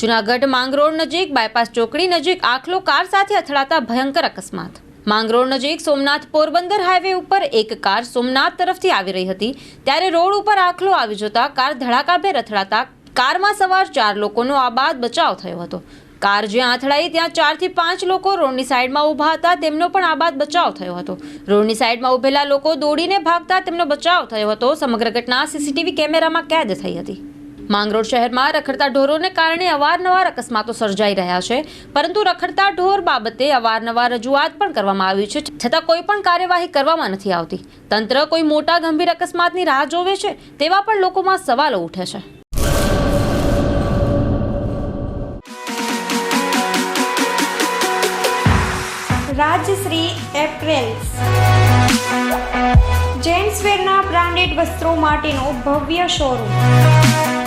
જુનાગઢ માંગરોળ નજીક બાયપાસ ચોકડી નજીક આખલો કાર સાથે અથડાતા ભયંકર અકસ્માત. માંગરોળ નજીક સોમનાથ પોરબંદર હાઈવે ઉપર એક કાર સોમનાથ તરફથી આવી રહી હતી. ત્યારે રોડ ઉપર આખલો આવી જતા કાર ધડાકાભેર અથડાતા કારમાં સવાર ચાર લોકોનો આબાદ બચાવ થયો હતો. કાર જ્યાં અથડાઈ ત્યાં ચારથી પાંચ લોકો રોડની સાઈડમાં ઊભા હતા, તેમનો પણ આબાદ બચાવ થયો હતો. રોડની સાઈડમાં ઊભેલા લોકો દોડીને ભાગતા તેમનો બચાવ થયો હતો. સમગ્ર ઘટના સીસીટીવી કેમેરામાં કેદ થઈ હતી. માંગરોળ શહેરમાં રખડતા ઢોરોને કારણે અવારનવાર અકસ્માતો સર્જાઈ રહ્યા છે. પરંતુ રખડતા ઢોર બાબતે અવારનવાર રજૂઆત પણ કરવામાં આવી છે. છતાં કોઈ પણ કાર્યવાહી કરવામાં નથી આવતી. તંત્ર કોઈ મોટા ગંભીર અકસ્માતની રાહ જોવે છે તેવા પણ લોકોમાં સવાલો ઉઠે છે. રાજશ્રી એપ્રેલ્સ. જેન્ટ્સવેરના બ્રાન્ડેડ વસ્ત્રો માટેનો ભવ્ય showroom.